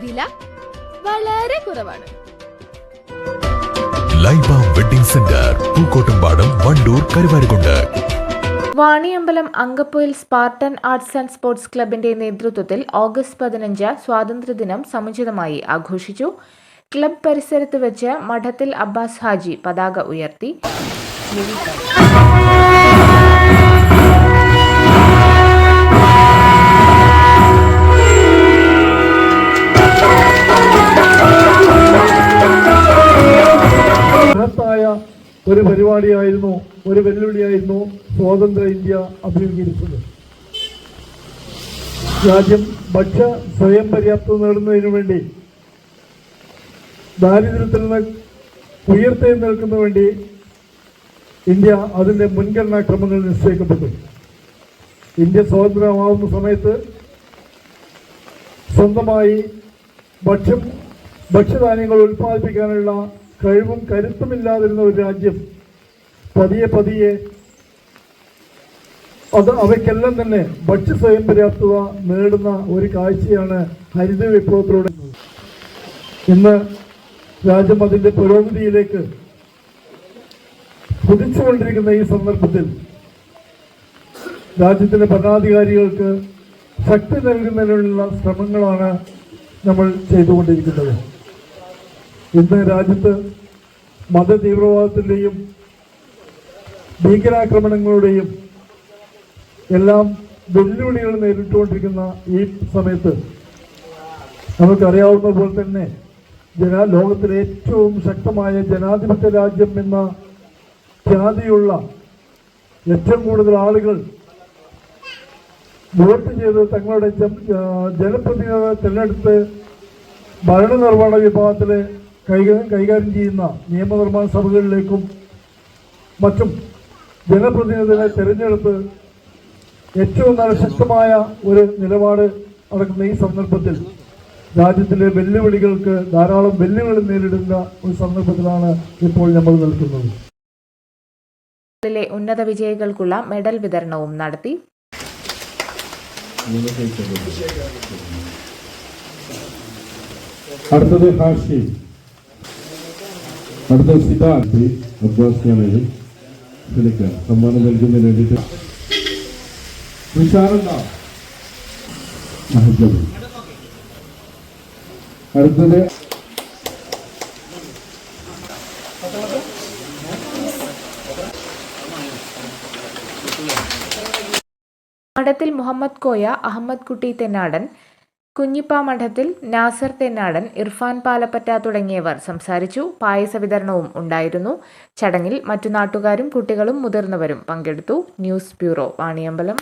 വില വളരെ കുറവാണ്. Laiba wedding center Pookkottumpadam Wandoor Karuvarakundu. Vaniyambalam Ankappoyil Spartan arts and sports ക്ലബിന്റെ നേതൃത്വത്തിൽ ഓഗസ്റ്റ് പതിനഞ്ച് സ്വാതന്ത്ര്യദിനം സമുചിതമായി ആഘോഷിച്ചു. ക്ലബ് പരിസരത്ത് വെച്ച് മഠത്തിൽ അബ്ബാസ് ഹാജി പതാക ഉയർത്തി. ഒരു പരിപാടിയായിരുന്നു ഒരു വെല്ലുവിളിയായിരുന്നു സ്വതന്ത്ര ഇന്ത്യ അഭിമുഖീകരിച്ചത്. രാജ്യം ഭക്ഷ്യ സ്വയം പര്യാപ്തത നേടുന്നതിനു വേണ്ടി ദാരിദ്ര്യത്തിൽ നിന്ന് ഉയർത്തെഴുന്നേൽക്കുന്നതിന് വേണ്ടി ഇന്ത്യ അതിന്റെ മുൻഗണനാ ക്രമങ്ങൾ നിശ്ചയിക്കപ്പെട്ടു. ഇന്ത്യ സ്വാതന്ത്ര്യമാവുന്ന സമയത്ത് സ്വന്തമായി ഭക്ഷ്യം ഭക്ഷ്യധാന്യങ്ങൾ ഉൽപ്പാദിപ്പിക്കാനുള്ള കഴിവും കരുത്തുമില്ലാതിരുന്ന ഒരു രാജ്യം പതിയെ പതിയെ അത് അവയ്ക്കെല്ലാം തന്നെ ഭക്ഷ്യ സ്വയം പര്യാപ്തത നേടുന്ന ഒരു കാഴ്ചയാണ് ഹരിത വിപ്ലവത്തിലൂടെ. ഇന്ന് രാജ്യം അതിന്റെ പുരോഗതിയിലേക്ക് കുതിച്ചുകൊണ്ടിരിക്കുന്ന ഈ സന്ദർഭത്തിൽ രാജ്യത്തിന്റെ ഭരണാധികാരികൾക്ക് ശക്തി നൽകുന്നതിനുള്ള ശ്രമങ്ങളാണ് നമ്മൾ ചെയ്തുകൊണ്ടിരിക്കുന്നത്. ഇന്ന് രാജ്യത്ത് മതതീവ്രവാദത്തിന്റെയും ഭീകരാക്രമണങ്ങളുടെയും എല്ലാം വെല്ലുവിളികൾ നേരിട്ടുകൊണ്ടിരിക്കുന്ന ഈ സമയത്ത് നമുക്കറിയാവുന്ന പോലെ തന്നെ ജനാ ലോകത്തിലെ ഏറ്റവും ശക്തമായ ജനാധിപത്യ രാജ്യം എന്ന ഖ്യാതിയുള്ള ഏറ്റവും കൂടുതൽ ആളുകൾ വോട്ട് ചെയ്ത് തങ്ങളുടെ ജനപ്രതിനിധികളെ തിരഞ്ഞെടുത്ത് ഭരണനിർവഹണ വിഭാഗത്തിലെ കൈകാര്യം കൈകാര്യം ചെയ്യുന്ന നിയമനിർമ്മാണ സഭകളിലേക്കും മറ്റും ജനപ്രതിനിധികളെ തെരഞ്ഞെടുപ്പ് ഏറ്റവും നല്ല ശക്തമായ ഒരു നിലപാട് നടക്കുന്ന ഈ സന്ദർഭത്തിൽ രാജ്യത്തിലെ വെല്ലുവിളികൾക്ക് ധാരാളം വെല്ലുവിളി നേരിടുന്ന ഒരു സന്ദർഭത്തിലാണ് ഇപ്പോൾ നമ്മൾ നിൽക്കുന്നത്. ഉന്നത വിജയികൾക്കുള്ള മെഡൽ വിതരണവും നടത്തി. അടുത്തത് ഹാഷി. അടുത്ത സിദ്ധാർത്ഥി അബ്ബാസ് ഖാനെയും ക്ഷണിക്കാം. സമ്മാനം നൽകുന്നതിന് വേണ്ടിയിട്ട്. അടുത്തത്. മഠത്തിൽ മുഹമ്മദ് കോയ അഹമ്മദ് കുട്ടി തെന്നാടൻ കുഞ്ഞിപ്പ മഠത്തിൽ നാസർ തെന്നാടൻ ഇർഫാൻ പാലപ്പറ്റ തുടങ്ങിയവർ സംസാരിച്ചു. പായസ വിതരണവും ഉണ്ടായിരുന്നു. ചടങ്ങിൽ മറ്റു നാട്ടുകാരും കുട്ടികളും മുതിർന്നവരും പങ്കെടുത്തു. News bureau Vaniyambalam.